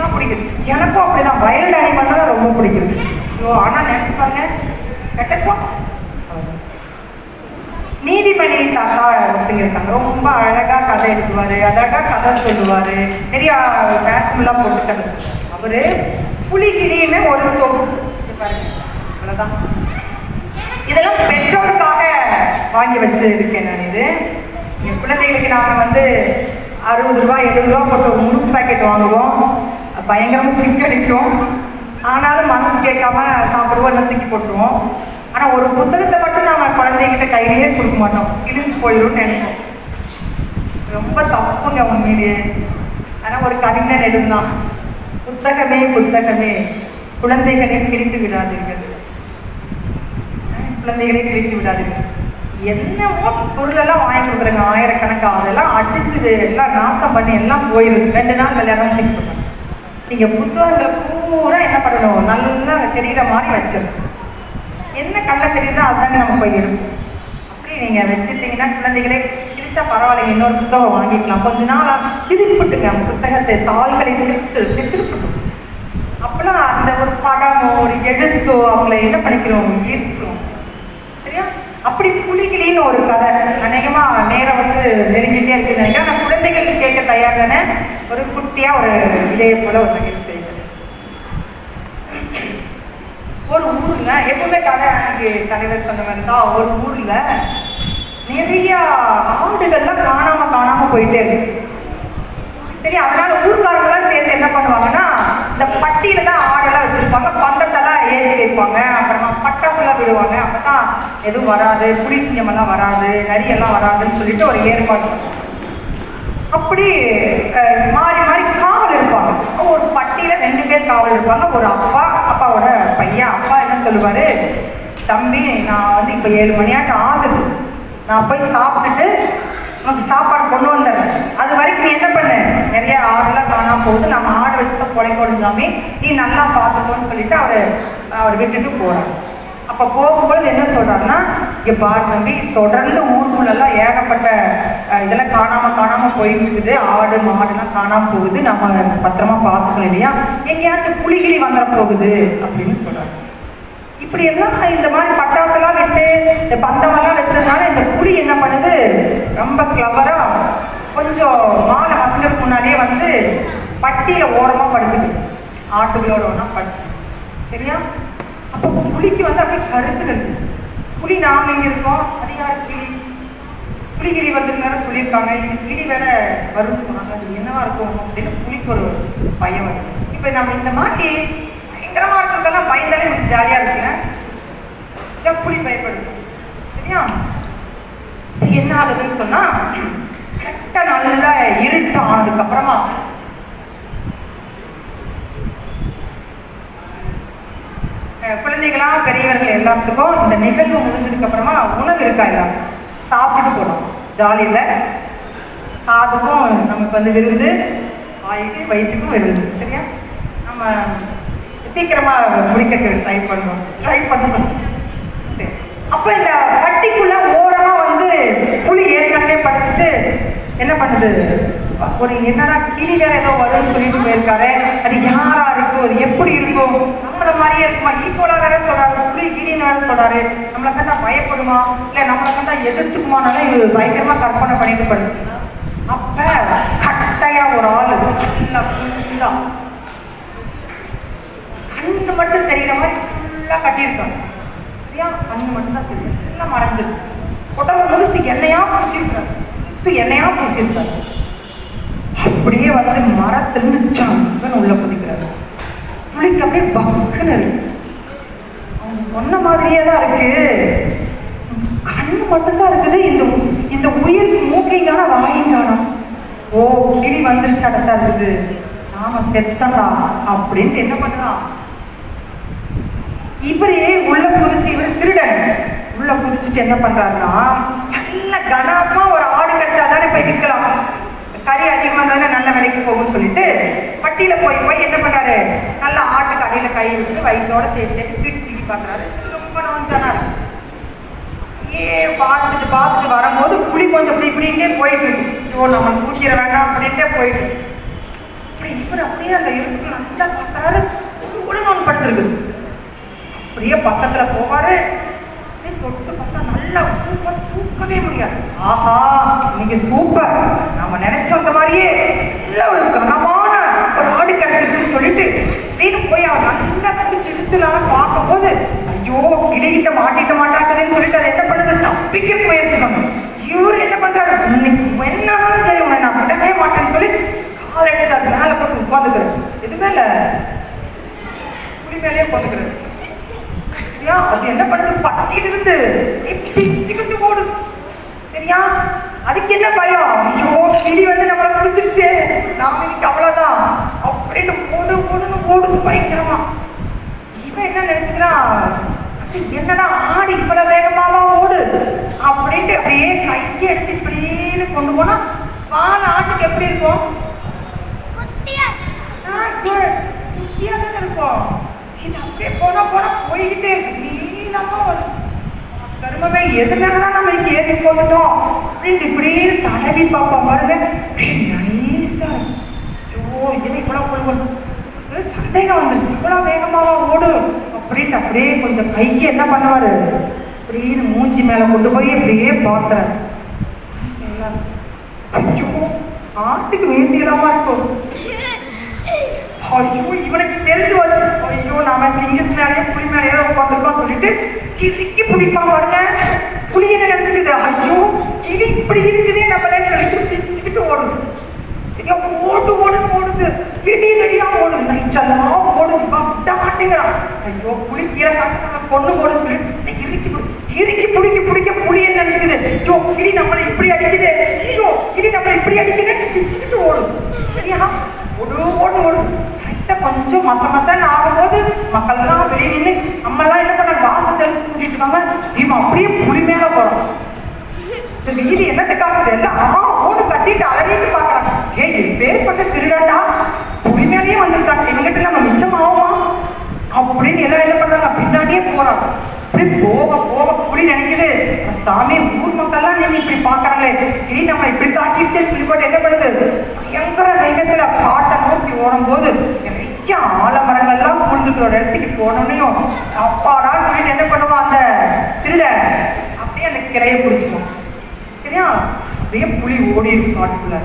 தான் பிடிக்குது. எனக்கும் அப்படிதான். வைல்டு அனிமல்னா தான் ரொம்ப பிடிக்குது. ஸோ ஆனால் நினச்சி பாருங்க. கெட்டச்சோம் நீதிமணி தாத்தா ஒருத்தங்க இருக்காங்க. ரொம்ப அழகா கதை எழுதுவார். அழகாக கதை சொல்லுவார். நிறைய பேசமெல்லாம் போட்டு கதை அவர் அவரு புலிகிளின்னு ஒரு தொகுப்பு. பாருங்க. அவ்வளோதான் இதெல்லாம் பெற்றோருக்காக வாங்கி வச்சு இருக்கேன் நான் இது. என் குழந்தைகளுக்கு நாங்கள் வந்து அறுபது ரூபா எழுபது ரூபா போட்டு ஒரு முறுக்கு பாக்கெட் வாங்குவோம். பயங்கரமாக சிக்கடிக்கும் ஆனாலும் மனசு கேட்காம சாப்பிடுவோம் எல்லாம் தூக்கி போட்டுருவோம். ஆனால் ஒரு புத்தகத்தை மட்டும் நாம் குழந்தைகிட்ட கையிலேயே கொடுக்க மாட்டோம். கிழிஞ்சு போயிடும்னு நினைப்போம். ரொம்ப தப்புங்க உண்மையிலேயே ஆனால் ஒரு கவிஞர் எழுதுனான் புத்தகமே புத்தகமே குழந்தைகளை கிழித்து விடாதீர்கள். குழந்தைகளை கிழித்து விடாதீர்கள். என்னமோ பொருளெல்லாம் வாங்கி கொடுக்குறாங்க. ஆயிரக்கணக்காக அதெல்லாம் அடிச்சு எல்லாம் நாசம் பண்ணி எல்லாம் போயிருக்கு ரெண்டு நாள் விளையாடாம தூக்கி நீங்கள் நீங்க புத்தகங்கள் பூரா என்ன பண்ணணும்? நல்லா தெரிகிற மாதிரி வச்சிடணும் என்ன கண்ணில் தெரியுதோ அதுதானே நம்ம போய் எடுப்போம் அப்படி நீங்க வச்சுட்டீங்கன்னா குழந்தைகளே கிழிச்சா பரவாயில்லைங்க இன்னொரு புத்தகம் வாங்கிக்கலாம். கொஞ்ச நாளா திருப்பிட்டுங்க புத்தகத்தை தாள்களை திருத்து திருப்பிட்டு அப்பெல்லாம் அந்த ஒரு படமோ ஒரு எழுத்தோ அவங்கள என்ன பண்ணிக்கிறோம்? ஈர்க்கிறோம். சரியா? அப்படி புலிகிளின்னு ஒரு கதை அநேகமா நேரம் வந்து நெருங்கிட்டே இருக்குன்னு நினைக்கிறேன். தயாரான ஒரு குட்டியா ஒரு இதே போல ஒரு நிகழ்ச்சி வைக்கிறேன் ஒரு ஊர்ல எப்பவுமே கதை தலைவர் சொன்ன மாதிரி தான் ஒரு ஊர்ல நிறைய ஆடுகள்லாம் காணாம காணாம போயிட்டே இருக்கு சரி அதனால ஊர்க்காரங்களாம் சேர்ந்து என்ன பண்ணுவாங்கன்னா இந்த பட்டியில தான் ஆடெல்லாம் வச்சிருப்பாங்க பந்தத்தெல்லாம் ஏற்றி வைப்பாங்க அப்புறமா பட்டாசுலாம் விடுவாங்க அப்பதான் எதுவும் வராது புடி சிங்கம் எல்லாம் வராது நரியெல்லாம் வராதுன்னு சொல்லிட்டு ஒரு ஏற்பாடு பண்ணுவாங்க. அப்படி மாறி மாறி காவல் இருப்பாங்க. ஒரு பட்டியில ரெண்டு பேர் காவல் இருப்பாங்க. ஒரு அப்பா அப்பாவோட பையன். அப்பா என்ன சொல்லுவாரு? தம்பி நான் வந்து இப்போ ஏழு மணியாட்டம் ஆகுது. நான் போய் சாப்பிட்டுட்டு உனக்கு சாப்பாடு கொண்டு வந்துடுறேன். அது வரைக்கும் நீ என்ன பண்ணு? நிறைய ஆடெல்லாம் காணாம போகுது. நம்ம ஆடை வச்சு தான் பொழைக்கோடும் சாமி. நீ நல்லா பார்த்துக்கோன்னு சொல்லிட்டு அவர் அவர் விட்டுட்டு போகிறார் அப்போ போகும்பொழுது என்ன சொல்கிறாருன்னா இங்கே பார் தம்பி தொடர்ந்து ஊருக்குள்ளெல்லாம் ஏகப்பட்ட இதெல்லாம் காணாமல் காணாமல் போயிட்டு இருக்குது ஆடு மாடுலாம் காணாமல் போகுது. நம்ம பத்திரமா பார்த்துக்கணும் இல்லையா? எங்கேயாச்சும் புலிகிளி வந்துட போகுது அப்படின்னு சொல்றாரு. இப்படி எல்லாம் இந்த மாதிரி பட்டாசெல்லாம் விட்டு இந்த பந்தமெல்லாம் வச்சதுனால இந்த புலி என்ன பண்ணுது? ரொம்ப கிளவராக கொஞ்சம் மாலை வசங்கிறதுக்கு முன்னாடியே வந்து பட்டியில் ஓரமாக படுத்துக்குது ஆட்டுகளோட ஒன்றா படுத்து சரியா? அப்போ புலிக்கு வந்து அப்படியே கருத்து புலி நாம இங்கே இருக்கோம்? அது யார் கிளி புலிகிளி வந்துருன்னு வேற சொல்லியிருக்காங்க. இந்த கிளி வேற வரும்னு சொன்னாங்க. அது என்னவா இருக்கும் அப்படின்னு புளிக்கு ஒரு பயம் வரும் இப்போ நம்ம இந்த மாதிரி பயங்கரமாக இருக்கிறதெல்லாம் பயந்தாலே நமக்கு ஜாலியாக இருக்குங்க இதான் புலி பயப்படுது. சரியா? இது என்ன ஆகுதுன்னு சொன்னால் கரெக்டாக நல்லா இருட்டம் அதுக்கப்புறமா அப்புறமா அஹ் குழந்தைகளா பெரியவர்கள் எல்லாத்துக்கும் இந்த நிகழ்வு முடிஞ்சதுக்கு அப்புறமா உணவு இருக்கா எல்லாம் சாப்பிட்டு போனோம் ஜாலியில். காதுக்கும் நமக்கு வந்து விருந்து வாய்க்கு வயிற்றுக்கும் விருந்து. சரியா? நம்ம சீக்கிரமா முடிக்கிறதுக்கு ட்ரை பண்ணுவோம். ட்ரை பண்ணணும் சரி. அப்போ இந்த பட்டிக்குள்ள ஓரமா வந்து புளி ஏற்கனவே படுத்துட்டு என்ன பண்ணுது? ஒரு என்னடா கிளி வேற ஏதோ வரும்னு சொல்லிட்டு போயிருக்காரு. அது யாரா இருக்கும் அது எப்படி இருக்கும்? நம்மளை மாதிரியே இருக்குமா? ஈக்குவலாக வேற சொல்றாரு புள்ளி கிளின்னு வேற சொல்றாரு. நம்மளை கண்டா பயப்படுமா? இல்லை நம்மளை கண்டா எதிர்த்துக்குமானாலும் இது பயங்கரமா கற்பனை பண்ணிட்டு படுத்து அப்ப கட்டையா ஒரு ஆளு நல்லா ஃபுல்லா கண்ணு மட்டும் தெரிகிற மாதிரி ஃபுல்லா கட்டியிருக்காங்க சரியா? கண்ணு மட்டும் தான் தெரியும். ஃபுல்லாக மறைஞ்சிருக்கு. உடம்பு முழுசு என்னையா பூசியிருக்காரு? முழுசு என்னையா பூசியிருக்காரு? அப்படியே வந்து மரத்திலிருந்து சங்கன்னு உள்ள குதிக்கிறாரு. புளிக்கு அப்படியே பக்குன்னு இருக்கு. அவங்க சொன்ன மாதிரியே தான் இருக்கு. கண்ணு மட்டும்தான் இருக்குது. இந்த இந்த உயிர் மூக்கையும் காண வாயும் ஓ கிளி வந்துருச்சு அடத்தா இருக்குது. நாம செத்தண்டா அப்படின்ட்டு என்ன பண்ணுதான்? இவரே உள்ள குதிச்சு இவர் திருடன். உள்ள குதிச்சுட்டு என்ன பண்றாருன்னா நல்ல கனமா ஒரு ஆடு கிடைச்சா தானே போய் விற்கலாம். கறி அதிகமா தானே நல்ல விலைக்கு போகும்னு சொல்லிட்டு கட்டியில போய் போய் என்ன பண்றாரு? நல்ல ஆட்டுக்கு அடியில கை விட்டு வயிற்றோட சேர்த்து சேர்த்து வீட்டு தூக்கி பார்க்கறாரு. ரொம்ப நோஞ்சானா இருக்கு. ஏ பார்த்துட்டு பார்த்துட்டு வரும்போது புளி கொஞ்சம் இப்படி இப்படின்ட்டே போயிட்டு இருக்கு. ஐயோ நம்ம தூக்கிட வேண்டாம் அப்படின்ட்டே போயிட்டு இருக்கு. அப்புறம் இவர் அப்படியே அந்த இருக்கு நல்லா பார்க்கறாரு. உடனே ஒன்று படுத்துருக்கு அப்படியே பக்கத்துல போவாரு. தொட்டு பார்த்தா நல்லா தூக்க தூக்கவே முடியாது. ஆஹா இன்னைக்கு சூப்பர் நம்ம நினைச்சு வந்த மாதிரியே நல்ல ஒரு கனமா ஒரு ஆடு கிடைச்சிருச்சுன்னு சொல்லிட்டு அப்படின்னு போய் அவன் நல்லா பிடிச்சி இழுத்துலாம் பார்க்கும்போது ஐயோ கிளிகிட்ட மாட்டிட்ட மாட்டாக்குதுன்னு சொல்லிட்டு அதை என்ன பண்ணுது? தப்பிக்க முயற்சி பண்ணும் இவரு என்ன பண்றாரு? இன்னைக்கு என்னாலும் சரி உன்னை நான் விடவே மாட்டேன்னு சொல்லி கால எடுத்து அது மேல போட்டு உட்காந்துக்கிறது இது மேல குடி மேலேயே உட்காந்துக்கிறது சரியா? அது என்ன பண்ணுது? பட்டியில இருந்து பிச்சுக்கிட்டு போடுது சரியா? அதுக்கு என்ன பயம்? ஐயோ கிளி வந்து நம்மளை பிடிச்சிருச்சு. நாம இன்னைக்கு அவ்வளவுதான் ஓடுது பயங்கரமா. இவன் என்ன நினைச்சுக்கிறான் என்னடா ஆடு இவ்வளவு வேகமாவா ஓடு? அப்படின்ட்டு அப்படியே கையை எடுத்து இப்படின்னு கொண்டு போனா வால் ஆட்டுக்கு எப்படி இருக்கும் ஆ, good. குட்டியா தானே இருக்கும் இது அப்படியே போனா போனா போய்கிட்டே இருக்கு. நீளமா வரும் கருமமே எது மேலாம் நம்ம இங்க ஏறி போந்துட்டோம் அப்படின்ட்டு இப்படின்னு தடவி பார்ப்போம் பாருங்க. நைஸா ஐயோ இது இவ்வளவு கொள்வன் சந்தேகம் வந்துருச்சு. இவ்வளோ வேகமாவா ஓடு அப்படின்ட்டு அப்படியே கொஞ்சம் கைக்கு என்ன பண்ணுவார்? அப்படின்னு மூஞ்சி மேலே கொண்டு போய் அப்படியே பார்க்கறாரு ஐயோ ஆட்டுக்கு வீசியலாமா இருக்கும். ஐயோ இவனுக்கு தெரிஞ்சு வச்சு ஐயோ நாம சிங்கத்து மேலேயே புலி மேலேயே உட்காந்துருக்கோம் சொல்லிட்டு கிளிக்கு பிடிப்பான் பாருங்க. புலி என்ன நினைச்சுக்குது? ஐயோ கிளி இப்படி இருக்குதே நம்மளேன்னு சொல்லிட்டு பிச்சுக்கிட்டு ஓடுது. சரியா ஓடு ஓடுன்னு ஓடுது. விடிய விடியா ஓடுது நைட்டெல்லாம் ஓடுது விட்ட மாட்டேங்கிறான். ஐயோ புளி கீழே சாச்சு நம்ம கொண்டு போடுன்னு சொல்லி இறுக்கி பிடி- இறுக்கி பிடிக்க பிடிக்க புளி என்ன நினைச்சுக்குது ஐயோ கிளி நம்மளை இப்படி அடிக்குது. ஐயோ கிளி நம்மளை இப்படி அடிக்குதுன்னு பிச்சுக்கிட்டு ஓடும் சரியா? ஓடு ஓடு ஓடு. கரெக்டாக கொஞ்சம் மச மசன்னு ஆகும்போது மக்கள்லாம் வெளியே நின்று அம்மெல்லாம் என்ன பண்ணாங்க வாசம் தெளிச்சு கூட்டிட்டு இருக்காங்க. இவன் அப்படியே புளி மேல போறான் இந்த வீதி என்னத்துக்காக? எல்லாம் ஆ ஓடு கத்திட்டு அலறிட்டு பாக்குறான் ஏய் பேர்பட்ட திருடண்டா பின்னாடியே வந்திருக்காங்க. இவங்கிட்ட நம்ம மிச்சம் ஆகுமா அப்படின்னு எல்லாம் என்ன பண்றாங்க? பின்னாடியே போறாங்க. அப்படி போக போக புலி நினைக்குது. சாமி ஊர் மக்கள்லாம் நின்று இப்படி பாக்குறாங்களே இனி நம்ம இப்படி தாக்கிடுச்சேன்னு சொல்லி போட்டு என்ன பண்ணுது? பயங்கர வேகத்துல காட்டை நோக்கி ஓடும்போது நிறைய ஆலமரங்கள்லாம் சூழ்ந்துட்டு ஒரு இடத்துக்கு போனோன்னையும் அப்பாடான்னு சொல்லிட்டு என்ன பண்ணுவான் அந்த திருட? அப்படியே அந்த கிளையை பிடிச்சிக்கும் சரியா? அப்படியே புலி ஓடி இருக்கும் காட்டுக்குள்ள.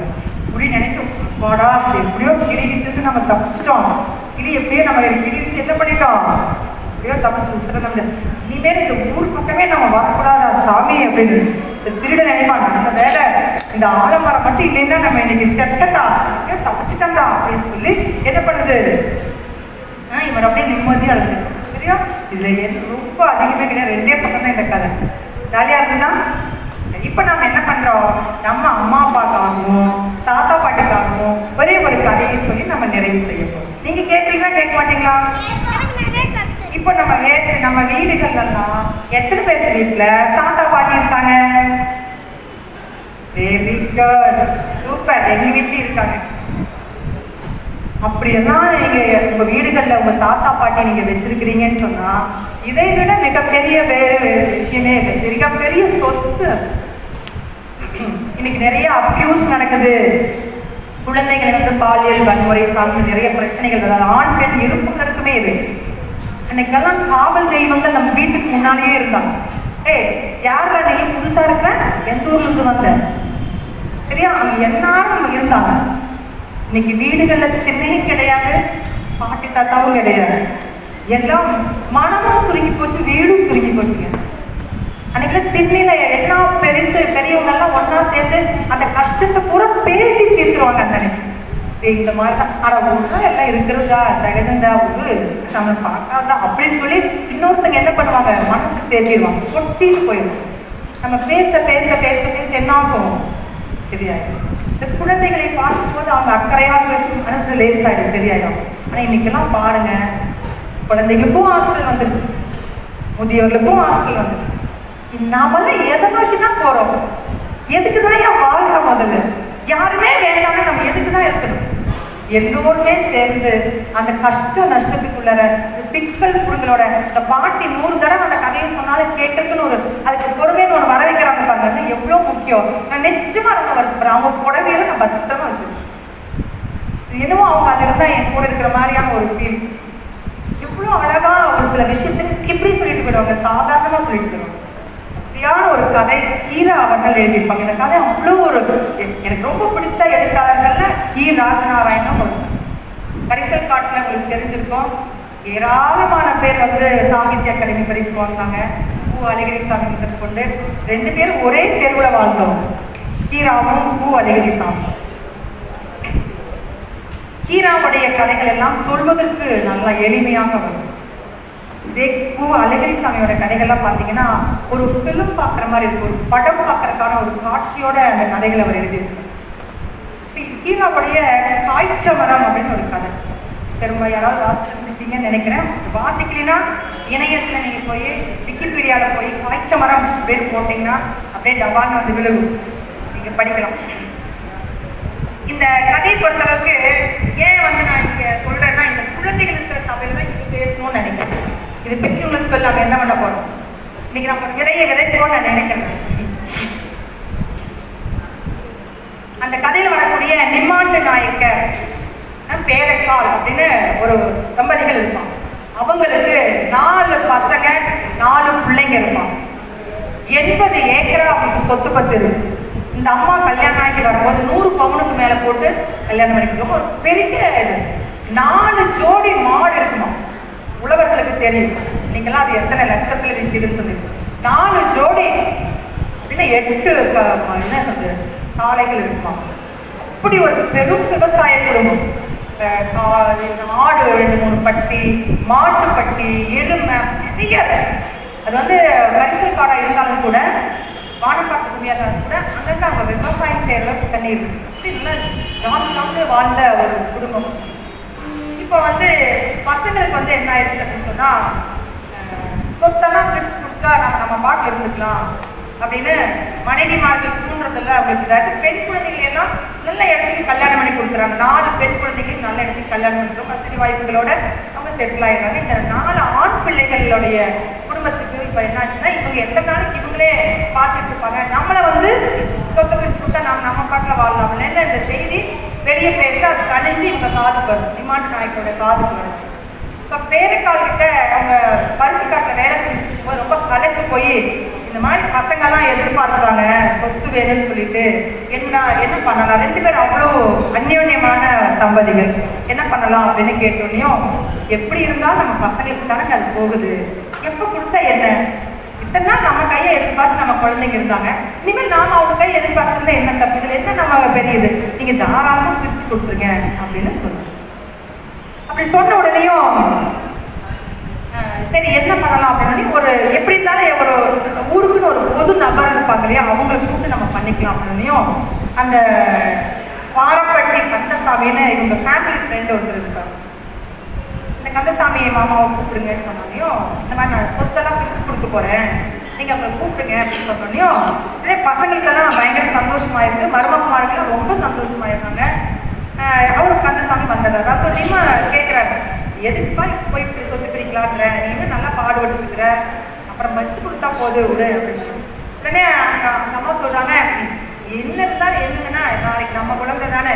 புலி நினைக்கும் அப்பாடா எப்படியோ கிளிகிட்டு நம்ம தப்பிச்சிட்டோம். கிளி எப்படியோ நம்ம கிளிட்டு என்ன பண்ணிட்டோம்? எப்படியோ தப்பிச்சு உசுர நம்ம இனிமேல் இந்த ஊர் பக்கமே நம்ம வரக்கூடாதா சாமி அப்படின்னு. இந்த திருட நினைப்பான் நம்ம வேலை இந்த ஆலமரம் மட்டும் இல்லைன்னா நம்ம இன்னைக்கு செத்தட்டா ஏன் தப்பிச்சிட்டா அப்படின்னு சொல்லி என்ன பண்ணுது? ஆ, இவர் அப்படியே நிம்மதியாக அழைச்சிருக்கோம் சரியா? இதுல எது ரொம்ப அதிகமே கிடையாது. ரெண்டே பக்கம் தான் இந்த கதை. ஜாலியா இருந்துதான் இப்போ நம்ம என்ன பண்ணுறோம் நம்ம அம்மா அப்பாக்காகவும் தாத்தா பாட்டிக்காகவும் ஒரே ஒரு கதையை சொல்லி நம்ம நிறைவு செய்ய போகிறோம் நீங்கள் கேட்பீங்களா கேட்க மாட்டீங்களா? இப்போ நம்ம வே நம்ம வீடுகள்லாம் எத்தனை பேர் வீட்டில் தாத்தா பாட்டி இருக்காங்க. வெரி குட் சூப்பர் எங்கள் வீட்லேயும் இருக்காங்க. அப்படியெல்லாம் நீங்கள் உங்கள் வீடுகளில் உங்கள் தாத்தா பாட்டி நீங்கள் வச்சுருக்கிறீங்கன்னு சொன்னால் இதை விட மிகப்பெரிய வேறு வேறு விஷயமே இல்லை. மிகப்பெரிய சொத்து அது. இன்னைக்கு நிறைய அப்யூஸ் நடக்குது. குழந்தைகள் வந்து பாலியல் வன்முறை சார்ந்து நிறைய பிரச்சனைகள் அதாவது ஆண் பெண் இருப்பதற்குமே இல்லை அன்னைக்கெல்லாம் காவல் தெய்வங்கள் நம்ம வீட்டுக்கு முன்னாடியே இருந்தாங்க. ஏய் யாரா நீ? புதுசா இருக்கிற? எந்த ஊர்ல இருந்து வந்த? சரியா? அவங்க எல்லாரும் இருந்தாங்க. இன்னைக்கு வீடுகள்ல திண்ணையும் கிடையாது பாட்டி தாத்தாவும் கிடையாது. எல்லாம் மனமும் சுருங்கி போச்சு வீடும் சுருங்கி போச்சுங்க. அன்னைக்கு திண்ணில எல்லா பெருசு பெரியவங்க எல்லாம் ஒன்னா சேர்ந்து அந்த கஷ்டத்தை பூரா பேசி தீர்த்துருவாங்க அந்த அன்னைக்கு. இந்த மாதிரி தான் ஆனா ஒன்றா எல்லாம் இருக்கிறதா? சகஜந்தா ஒரு நம்ம பார்க்காதா? அப்படின்னு சொல்லி இன்னொருத்தங்க என்ன பண்ணுவாங்க? மனசு தேடிடுவாங்க கொட்டிட்டு போயிடும் நம்ம பேச பேச பேச பேச என்ன ஆகும்? சரியாயிடும். இந்த குழந்தைகளை பார்க்கும்போது அவங்க அக்கறையாக பேசும் மனசு லேசாயிடும். சரியாயிடும். ஆனா இன்னைக்கெல்லாம் பாருங்க. குழந்தைகளுக்கும் ஹாஸ்டல் வந்துருச்சு. முதியவர்களுக்கும் ஹாஸ்டல் வந்துருச்சு. நாமெல்லாம் எதை நோக்கி தான் போறோம்? எதுக்கு தான் ஏன் வாழ்றோம் முதல்ல யாருமே வேண்டாம்னு நம்ம எதுக்கு தான் இருக்கணும்? எல்லோருமே சேர்ந்து அந்த கஷ்ட நஷ்டத்துக்குள்ளார இந்த குடுங்களோட இந்த பாட்டி நூறு தடவை அந்த கதையை சொன்னாலும் கேட்கறதுக்குன்னு ஒரு அதுக்கு பொறுமைன்னு ஒன்று வர வைக்கிறாங்க பாருங்க. அது எவ்வளோ முக்கியம். நான் நிச்சயமா ரொம்ப வருத்தப்படுறேன். அவங்க புடவையில நான் பத்திரமா வச்சிருக்கேன். என்னவோ அவங்க அது இருந்தால் என் கூட இருக்கிற மாதிரியான ஒரு ஃபீல் எவ்வளோ அழகா ஒரு சில விஷயத்துக்கு இப்படி சொல்லிட்டு போயிடுவாங்க. சாதாரணமாக சொல்லிட்டு போயிடுவாங்க. அப்படியான ஒரு கதை கீரா அவர்கள் எழுதியிருப்பாங்க. இந்த கதை அவ்வளோ ஒரு எனக்கு ரொம்ப பிடித்த எழுத்தாளர்கள்ல கி. ராஜநாராயணன் ஒரு பரிசல் காட்டில் உங்களுக்கு தெரிஞ்சிருக்கோம். ஏராளமான பேர் வந்து சாகித்ய அகாடமி பரிசு வாங்கினாங்க. பூ அழகிரி சாமி முதற்கொண்டு ரெண்டு பேரும் ஒரே தெருவில் வாழ்ந்தவங்க. கீராவும் பூ அழகிரிசாமி கீராவுடைய கதைகள் எல்லாம் சொல்வதற்கு நல்லா எளிமையாக வரும். இதே கு அழகிரிசாமியோட கதைகள்லாம் பார்த்தீங்கன்னா ஒரு ஃபிலிம் பார்க்குற மாதிரி இருக்கும் ஒரு படம் பார்க்கறதுக்கான ஒரு காட்சியோட அந்த கதைகளை அவர் எழுதியிருக்கார். ஹீராவுடைய காய்ச்சவரம் காய்ச்சமரம் அப்படின்னு ஒரு கதை. திரும்ப யாராவது வாசிச்சிருந்துருப்பீங்கன்னு நினைக்கிறேன். வாசிக்கலைன்னா இணையத்தில் நீங்கள் போய் விக்கிபீடியாவில் போய் காய்ச்சமரம் அப்படின்னு போட்டிங்கன்னா அப்படியே டபால்னு வந்து விழுகும். நீங்கள் படிக்கலாம். இந்த கதையை பொறுத்தளவுக்கு ஏன் வந்து நான் இங்கே சொல்கிறேன்னா இந்த குழந்தைகள் இருக்கிற சபையில தான் இது பேசணும்னு நினைக்கிறேன். இது பெற்றோர்களுக்கு சொல்ல நம்ம என்ன பண்ண போறோம்? இன்னைக்கு நம்ம விதைய விதைப்போம் நான் நினைக்கிறேன். அந்த கதையில வரக்கூடிய நிம்மாண்டு நாயக்கர் பேரக்கால் அப்படின்னு ஒரு தம்பதிகள் இருப்பான் அவங்களுக்கு நாலு பசங்க நாலு பிள்ளைங்க இருப்பான் எண்பது ஏக்கரா அவங்களுக்கு சொத்து பத்து இருக்கு. இந்த அம்மா கல்யாணம் ஆகி வரும்போது நூறு பவுனுக்கு மேல போட்டு கல்யாணம் பண்ணிக்கிறோம் ஒரு பெரிய இது. நாலு ஜோடி மாடு இருக்குமா? உழவர்களுக்கு தெரியும். நீங்களாம் அது எத்தனை லட்சத்தில் விற்கிதுன்னு சொல்லிட்டு. நாலு ஜோடி. இல்லை எட்டு என்ன சொல்றது? காளைகள் இருக்குமா? அப்படி ஒரு பெரும் விவசாய குடும்பம். கா- ஆடு ரெண்டு மூணு பட்டி மாட்டு பட்டி எருமை நிறைய அது வந்து கரிசல் காடாக இருந்தாலும் கூட வானம் பார்த்த பூமியாக இருந்தாலும் கூட அங்கங்கே அவங்க விவசாயம் செய்கிற அளவுக்கு தண்ணி இருக்கு. அப்படி நல்லா ஜான் வாழ்ந்த ஒரு குடும்பம். இப்போ வந்து பசங்களுக்கு வந்து என்ன ஆயிடுச்சு அப்படின்னு சொன்னா சொத்தெல்லாம் பிரிச்சு கொடுத்தா நம்ம நம்ம பாட்டில் இருந்துக்கலாம் அப்படின்னு மனைவிமார்கள் தூண்டுறதில்ல அவங்களுக்கு இதாட்டு பெண் குழந்தைகள் எல்லாம் நல்ல இடத்துக்கு கல்யாணம் பண்ணி கொடுக்குறாங்க. நாலு பெண் குழந்தைகளும் நல்ல இடத்துக்கு கல்யாணம் பண்ணுறோம் வசதி வாய்ப்புகளோட அவங்க செட்டில் ஆயிடுறாங்க. இந்த நாலு ஆண் பிள்ளைகளுடைய குடும்பத்துக்கு இப்போ என்னாச்சுன்னா இவங்க எத்தனை நாளைக்கு இவங்களே பார்த்துட்டு இருப்பாங்க. நம்மளை வந்து சொத்தை பிரிச்சு கொடுத்தா நம்ம நம்ம பாட்டில் வாழலாம் என்ன இந்த செய்தி? வெளியே பேச அது கணிஞ்சு இவங்க காதுக்கு வரும். டிமாண்ட் நாயக்கரோட காதுக்கு வரும். இப்போ பேரக்கால் கிட்ட அவங்க பருத்தி காட்டில் வேலை செஞ்சுட்டு இருக்கும்போது ரொம்ப களைச்சு போய் இந்த மாதிரி பசங்கெல்லாம் எதிர்பார்க்குறாங்க சொத்து வேணும்னு சொல்லிட்டு என்ன என்ன பண்ணலாம்? ரெண்டு பேரும் அவ்வளோ அந்யோன்யமான தம்பதிகள். என்ன பண்ணலாம் அப்படின்னு கேட்டோன்னையும் எப்படி இருந்தாலும் நம்ம பசங்களுக்கு தானே அது போகுது. எப்போ கொடுத்தா என்ன? இத்தனை நாள் நம்ம கையை எதிர்பார்த்து நம்ம குழந்தைங்க இருந்தாங்க. இனிமேல் நாம் அவங்க கையை எதிர்பார்த்துருந்தா என்ன தப்பு இதில் என்ன நம்ம பெரியது. நீங்க தாராளமா பிரிச்சு கொடுத்துருங்க அப்படின்னு சொல்லுங்க அப்படி சொன்ன உடனேயும் சரி என்ன பண்ணலாம் அப்படின்னு ஒரு எப்படி இருந்தாலும் ஒரு ஊருக்குன்னு ஒரு பொது நபர் இருப்பாங்க இல்லையா அவங்களை கூப்பிட்டு நம்ம பண்ணிக்கலாம் அப்படின்னையும் அந்த பாரப்பட்டி கந்தசாமின்னு இவங்க ஃபேமிலி ஃப்ரெண்டு ஒருத்தர் இருப்பாங்க இந்த கந்தசாமி மாமாவை கூப்பிடுங்கன்னு சொன்னாலையும் இந்த மாதிரி நான் சொத்தெல்லாம் பிரித்து கொடுக்க போகிறேன் நீங்கள் அவங்களை கூப்பிடுங்க அப்படின்னு சொன்னோனையும் இதே பசங்களுக்கெல்லாம் பயங்கர சந்தோஷமாயிருந்து மருமக்குமார்களும் ரொம்ப சந்தோஷமாயிருந்தாங்க இருந்தாங்க அவரும் கந்தசாமி வந்துடுறாரு வந்தோடனையுமா கேட்குறாரு எதுக்குப்பா இப்போ போய் இப்படி சொத்து பிரிக்கலான்ற நீ நல்லா பாடுபட்டு இருக்கிற அப்புறம் வச்சு கொடுத்தா போது விடு அப்படின்னு உடனே அங்க அந்த அம்மா சொல்கிறாங்க என்ன இருந்தாலும் என்னங்கன்னா நாளைக்கு நம்ம குழந்தை தானே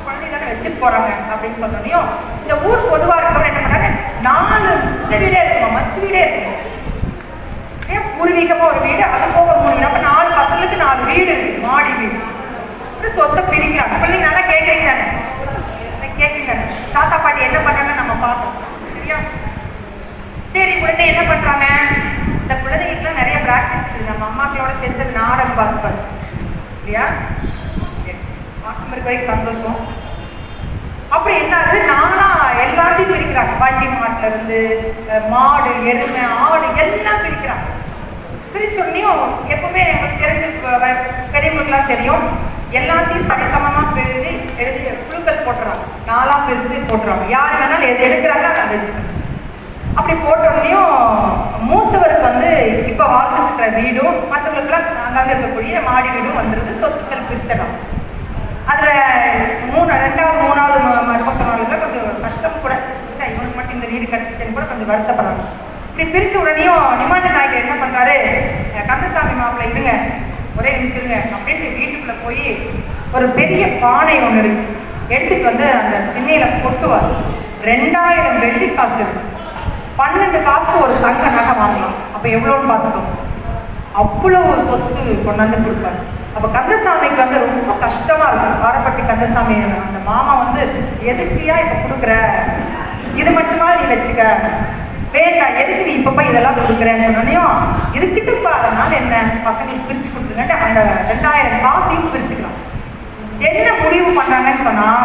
குழந்தை தானே வச்சுட்டு போறாங்க அப்படின்னு சொன்னோனையும் இந்த ஊர் பொதுவா இருக்கிறவங்க என்ன பண்ணாரு நாலு இந்த வீடே இருக்குமா மச்சு வீடே இருக்குமா? ஏன் ஒரு வீடு அது போக மூணு அப்போ நாலு பசங்களுக்கு நாலு வீடு இருக்குது மாடி வீடு. சொத்தை பிரிக்கிறாங்க பிள்ளைங்க நல்லா கேட்குறீங்க தானே? கேட்குறீங்க தானே? தாத்தா பாட்டி என்ன பண்ணாங்க நம்ம பார்த்தோம் சரியா? சரி உடனே என்ன பண்ணுறாங்க இந்த குழந்தைகளுக்குலாம் நிறைய ப்ராக்டிஸ் இருக்குது. நம்ம அம்மாக்களோட செஞ்சது நாடகம் பார்த்துப்பாரு இல்லையா? சரி. பார்க்கும் இருக்க வரைக்கும் சந்தோஷம். அப்புறம் என்ன ஆகுது? நானா எல்லாத்தையும் பிரிக்கிறாங்க. வண்டி மாட்டுல இருந்து மாடு எருமை ஆடு எல்லாம் பிரிக்கிறாங்க. பிரிச்சொன்னையும் எப்பவுமே எங்களுக்கு தெரிஞ்ச வ- பெரியவங்களுக்குலாம் தெரியும். எல்லாத்தையும் சரிசமமா எழுதி எழுதி குழுக்கள் போட்டுறாங்க. நாலாம் பிரிச்சு போட்டுறாங்க. யார் வேணாலும் எது எடுக்கிறாங்க அதை வச்சுக்கணும். அப்படி போட்டோடனையும் மூத்தவருக்கு வந்து இப்போ வாழ்ந்துட்டு இருக்கிற வீடும் மற்றவங்களுக்குலாம் அங்கங்கே இருக்கக்கூடிய மாடி வீடும் வந்துடுது சொத்துக்கள் பிரிச்சிடலாம். அதில் மூணு ரெண்டாவது மூணாவது ம- மருமக்கமார்களுக்கு கொஞ்சம் கஷ்டம் கூட. சரி இவனுக்கு மட்டும் இந்த வீடு கிடச்சிச்சேன்னு கூட கொஞ்சம் வருத்தப்படுறாங்க இப்படி பிரிச்ச உடனேயும் நிமாண்ட நாயக்கர் என்ன பண்றாரு? கந்தசாமி மாப்பிள்ளை இருங்க. ஒரே நிமிஷம் இருங்க. அப்படின்ட்டு வீட்டுக்குள்ளே போய் ஒரு பெரிய பானை ஒன்று இருக்கு. எடுத்துட்டு வந்து அந்த திண்ணையில கொட்டுவார். ரெண்டாயிரம் வெள்ளி காசு பன்னெண்டு காசுக்கு ஒரு தங்க நகை வாங்கலாம். அப்போ எவ்வளோன்னு பார்த்துக்கோங்க அவ்வளவு சொத்து கொண்டாந்து கொடுப்பாரு. அப்போ கந்தசாமிக்கு வந்து ரொம்ப கஷ்டமா இருக்கும். பாரப்பட்டி கந்தசாமி அந்த மாமா வந்து எதுக்கியா இப்போ கொடுக்குற? இது மட்டுமா நீ வச்சுக்க? வேண்டாம் எதுக்கு நீ இப்போ போய் இதெல்லாம் கொடுக்குறேன்னு சொன்னோன்னையும் இருக்கட்டும்ப்பா அதனால என்ன? பசங்களுக்கு பிரித்து கொடுத்துருங்கன்ட்டு அந்த ரெண்டாயிரம் காசையும் பிரிச்சுக்கலாம். என்ன முடிவு பண்ணாங்கன்னு சொன்னால்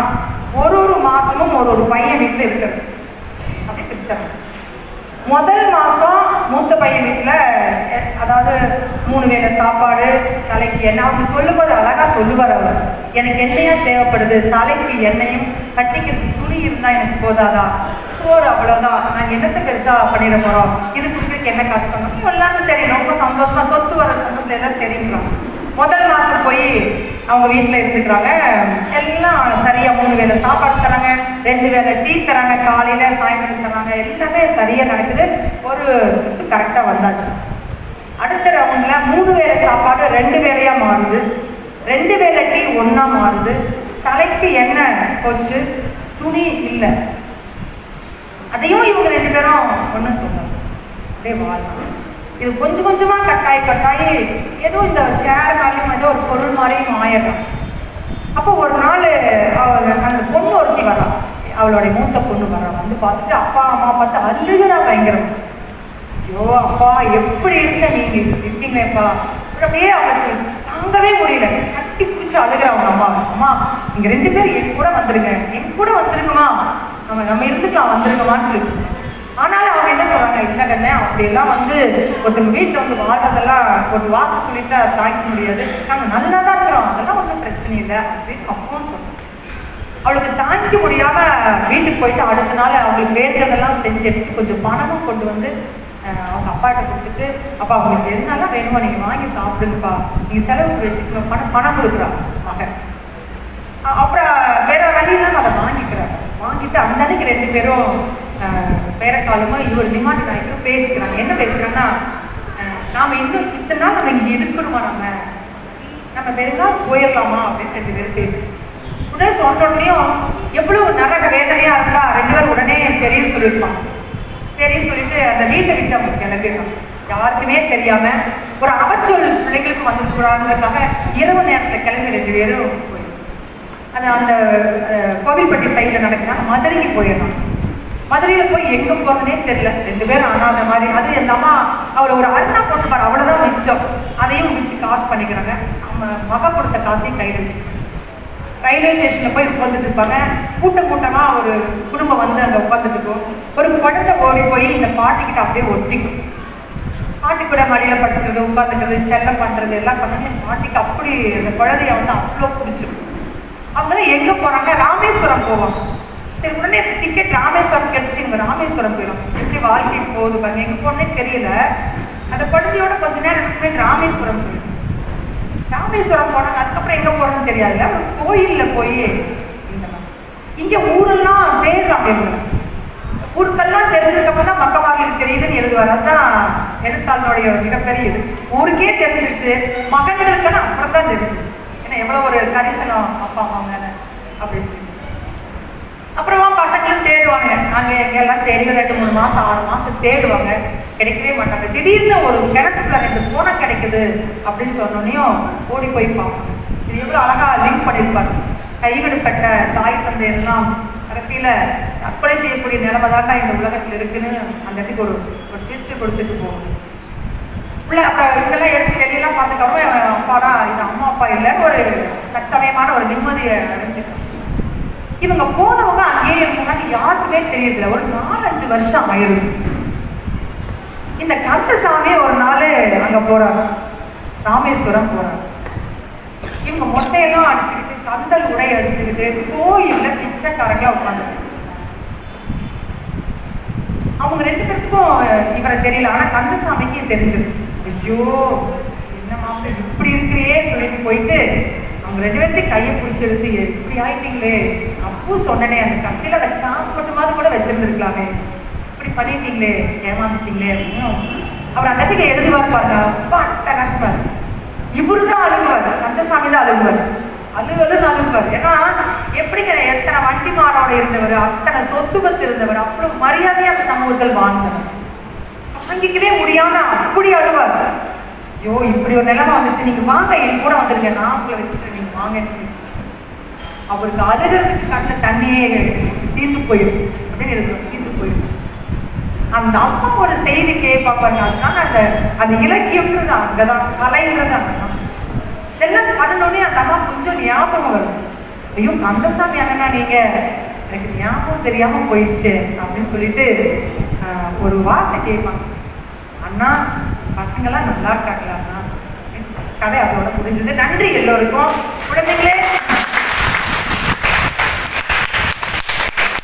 ஒரு ஒரு மாதமும் ஒரு ஒரு பையன் வீட்டில் இருக்கிறது. அப்படி பிரிச்சாங்க முதல் மாதம் மூத்த பையன் வீட்டில் அதாவது மூணு வேளை சாப்பாடு தலைக்கு எண்ணெய் அவங்க சொல்லும்போது அழகாக சொல்லுவார் அவர். எனக்கு எண்ணெயா தேவைப்படுது? தலைக்கு எண்ணெயும் கட்டிக்கிறதுக்கு துணி இருந்தால் எனக்கு போதாதா? சோறு அவ்வளோதான் நாங்கள் என்னத்தை பெருசாக பண்ணிட போகிறோம் இது கொடுக்குறதுக்கு என்ன கஷ்டம் எல்லாரும் சரி ரொம்ப சந்தோஷமாக சொத்து வர சந்தோஷத்தில் எதாவது சரிங்களா முதல் மாதம் போய் அவங்க வீட்டில் இருந்துக்கிறாங்க. எல்லாம் சரியாக மூணு வேளை சாப்பாடு தராங்க ரெண்டு வேளை டீ தராங்க காலையில் சாயந்தரம் தராங்க. எல்லாமே சரியாக நடக்குது. ஒரு சொத்து கரெக்டாக வந்தாச்சு. அடுத்த ரவுண்டில் மூணு வேளை சாப்பாடு ரெண்டு வேலையாக மாறுது. ரெண்டு வேளை டீ ஒன்றா மாறுது. தலைக்கு எண்ணெய் போச்சு. துணி இல்லை. அதையும் இவங்க ரெண்டு பேரும் ஒன்றும் சொன்னாங்க அப்படியே வாழலாம் இது கொஞ்சம் கொஞ்சமாக கட்டாயி கட்டாயி ஏதோ இந்த சேர் மாதிரியும் ஏதோ ஒரு பொருள் மாதிரியும் ஆயிடுறான். அப்போ ஒரு நாள் அவங்க அந்த பொண்ணு ஒருத்தி வரா அவளுடைய மூத்த பொண்ணு வரா வந்து பார்த்துட்டு அப்பா அம்மா பார்த்து அழுகிறா பயங்கரம். ஐயோ அப்பா எப்படி இருந்த நீங்க? இருக்கீங்களேப்பா அப்படியே அவளுக்கு தாங்கவே முடியல. கட்டி பிடிச்சி அழுகிற அவங்க அம்மா. அம்மா நீங்க ரெண்டு பேரும் என் கூட வந்துருங்க. என் கூட வந்துருங்கம்மா. நம்ம நம்ம இருந்துக்கலாம் வந்துருங்கம்மான்னு சொல்லி. ஆனாலும் அவங்க என்ன சொல்றாங்க இல்லை கண்ணே அப்படியெல்லாம் வந்து ஒருத்தவங்க வீட்டில் வந்து வாழ்றதெல்லாம் ஒரு வாக்கு சொல்லிட்டு அதை தாங்கிக்க முடியாது. நாங்கள் நல்லா தான் இருக்கிறோம். அதெல்லாம் ஒன்றும் பிரச்சனை இல்லை அப்படின்னு அப்பவும் சொன்னாங்க அவளுக்கு தாங்கிக்க முடியாம வீட்டுக்கு போயிட்டு அடுத்த நாள் அவங்களுக்கு வேண்டதெல்லாம் செஞ்சு எடுத்து கொஞ்சம் பணமும் கொண்டு வந்து அவங்க அப்பாட்ட கொடுத்துட்டு அப்பா அவங்களுக்கு என்னெல்லாம் வேணுமோ நீங்க வாங்கி சாப்பிடுங்கப்பா. நீ செலவுக்கு வச்சுக்கணும். பணம் பணம் கொடுக்குறா மகன். அப்புறம் வேற வழி அதை வாங்கிக்கிறாங்க. வாங்கிட்டு அந்த அன்னைக்கு ரெண்டு பேரும் அஹ், பேரக்காலமும் இவர் டிமாண்ட் ஆகிட்டு பேசிக்கிறாங்க. என்ன பேசுகிறாங்கன்னா நாம் இன்னும் இத்தனை நாள் நம்ம இங்கே இருக்கணுமா நம்ம? நம்ம பெருங்கா போயிடலாமா அப்படின்னு ரெண்டு பேரும் பேசுறோம் உடனே சொன்ன உடனேயும் எவ்வளவு நரக வேதனையாக இருந்தால் ரெண்டு பேரும் உடனே சரின்னு சொல்லியிருப்பாங்க. சரின்னு சொல்லிட்டு அந்த வீட்டை விட்டு அவங்க கிளம்பிடுறாங்க. யாருக்குமே தெரியாமல் ஒரு அவச்சொல் பிள்ளைகளுக்கு வந்துருக்குறாங்கிறதுக்காக இரவு நேரத்தில் கிளம்பி ரெண்டு பேரும் போயிடும் அது அந்த கோவில்பட்டி சைடில் நடக்கிறாங்க மதுரைக்கு போயிடுறாங்க. மதுரையில் போய் எங்கே போகிறதுனே தெரில ரெண்டு பேரும் அனாத மாதிரி. அது எந்த அம்மா அவர் ஒரு அருணா போட்டு பாரு அவ்வளோதான் மிச்சம். அதையும் விற்று காசு பண்ணிக்கிறாங்க. நம்ம மக கொடுத்த காசையும் கையில் வச்சுக்கிறாங்க ரயில்வே ஸ்டேஷனில் போய் உட்காந்துட்டு இருப்பாங்க. கூட்டம் கூட்டமாக ஒரு குடும்பம் வந்து அங்கே உட்காந்துட்டு இருக்கும். ஒரு குழந்தை ஓடி போய் இந்த பாட்டிக்கிட்ட அப்படியே ஒட்டிக்கும். பாட்டி கூட மடியில் பட்டுக்கிறது உட்காந்துக்கிறது செல்லம் பண்ணுறது எல்லாம் பண்ணி பாட்டிக்கு அப்படி அந்த குழந்தைய வந்து அவ்வளோ பிடிச்சிருக்கும் அவங்களாம் எங்கே போகிறாங்க ராமேஸ்வரம் போவாங்க. சரி உடனே டிக்கெட் ராமேஸ்வரம் எடுத்துட்டு இவங்க ராமேஸ்வரம் போயிடும் எப்படி வாழ்க்கை போகுது பாருங்க எங்கே போனே தெரியல. அந்த குழந்தையோட கொஞ்ச நேரம் போய் ராமேஸ்வரம் போயிடும் ராமேஸ்வரம் போனாங்க அதுக்கப்புறம் எங்கே போகிறோன்னு தெரியாதுல்ல? ஒரு கோயிலில் போய் இந்த இங்கே ஊரெல்லாம் தேடுறாங்க இவங்க. ஊருக்கெல்லாம் தெரிஞ்சதுக்கப்புறம் தான் மக்கமார்களுக்கு தெரியுதுன்னு எழுதுவார். அதுதான் எழுத்தாளனுடைய மிகப்பெரிய இது. ஊருக்கே தெரிஞ்சிருச்சு. மகன்களுக்கெல்லாம் அப்புறம் தான் தெரிஞ்சுது. ஏன்னா எவ்வளோ ஒரு கரிசனம் அப்பா அம்மா மேலே அப்படி சொல்லி. அப்புறமா பசங்களும் தேடுவாங்க. அங்கே எங்கெல்லாம் தேடி ரெண்டு மூணு மாதம் ஆறு மாதம் தேடுவாங்க. கிடைக்கவே மாட்டாங்க. திடீர்னு ஒரு கிணத்துக்குள்ள ரெண்டு பூனை கிடைக்குது அப்படின்னு சொன்னோன்னையும் ஓடி போய் பார்ப்பாங்க. இது எவ்வளோ அழகா லிங்க் பண்ணியிருப்பாரு. கைவிடப்பட்ட தாய் தந்தை எல்லாம் கடைசியில் தற்கொலை செய்யக்கூடிய நிலைமை தாண்டா இந்த உலகத்தில் இருக்குன்னு அந்த இடத்துக்கு ஒரு ஒரு ட்விஸ்ட் கொடுத்துட்டு போகும் உள்ள அப்புறம் இதெல்லாம் எடுத்து வெளியெல்லாம் பார்த்ததுக்கப்புறம் அப்பாடா இது அம்மா அப்பா இல்லைன்னு ஒரு தற்சமயமான ஒரு நிம்மதியை அடைஞ்சிருக்கோம் இவங்க போனவங்க அங்கேயே இருக்கணும்னா யாருக்குமே தெரியறதில்ல. ஒரு நாலஞ்சு வருஷம் ஆயிரும். இந்த கந்தசாமி ஒரு நாள் அங்க போறாரு. ராமேஸ்வரம் போறாரு. இவங்க மொட்டையெல்லாம் அடிச்சுக்கிட்டு கந்தல் உடை அடிச்சுக்கிட்டு கோயில்ல பிச்சைக்காரங்களா உட்காந்து அவங்க ரெண்டு பேர்த்துக்கும் இவரை தெரியல. ஆனா கந்தசாமிக்கு தெரிஞ்சது ஐயோ என்ன மாப்பிள்ள இப்படி இருக்கிறியேன்னு சொல்லிட்டு போயிட்டு அவங்க ரெண்டு பேர்த்தையும் கையை பிடிச்சி எடுத்து இப்படி ஆயிட்டீங்களே. அப்போ சொன்னனே அந்த கடைசியில் அந்த காசு மட்டுமாவது கூட வச்சிருந்துருக்கலாமே. இப்படி பண்ணிட்டீங்களே ஏமாந்துட்டீங்களே. அப்படின்னு அவர் அந்த இடத்துக்கு எழுதுவார் பாருங்க அப்பா கஷ்டம் இவரு தான் அழுகுவார் கந்தசாமி தான் அழுகுவார். அழுகலும் அழுகுவார். ஏன்னா எப்படிங்கிற எத்தனை வண்டி மாறோட இருந்தவர் அத்தனை சொத்து பத்து இருந்தவர் அப்புறம் மரியாதையாக அந்த சமூகத்தில் வாழ்ந்தவர். தாங்கிக்கவே முடியாம அப்படி அழுவார். ஐயோ இப்படி ஒரு நிலைமை வந்துச்சு. நீங்க வாங்க என் கூட வந்துருங்க நான் உங்களை வச்சுக்கிறேன். நீங்க வாங்கன்னு சொல்லி. அவருக்கு அழுகிறதுக்கு கண்ண தண்ணியே தீர்ந்து போயிடும். அப்படின்னு எழுதுறோம் தீர்ந்து போயிடும். அந்த அம்மா ஒரு செய்தி கேட்பா பாருங்க. அதுதான் அந்த அந்த இலக்கியம்ன்றது. அங்கதான் கலைன்றது அங்கதான். இதெல்லாம் பண்ணணும்னே அந்த அம்மா கொஞ்சம் ஞாபகம் வரும். ஐயோ கந்தசாமி அண்ணனா நீங்க? எனக்கு ஞாபகம் தெரியாம போயிடுச்சு. அப்படின்னு சொல்லிட்டு ஒரு வார்த்தை கேட்பாங்க. அண்ணா பசங்களாம் நல்லா இருக்காங்களா கதை அதோட முடிஞ்சது. நன்றி எல்லோருக்கும். குழந்தைங்களே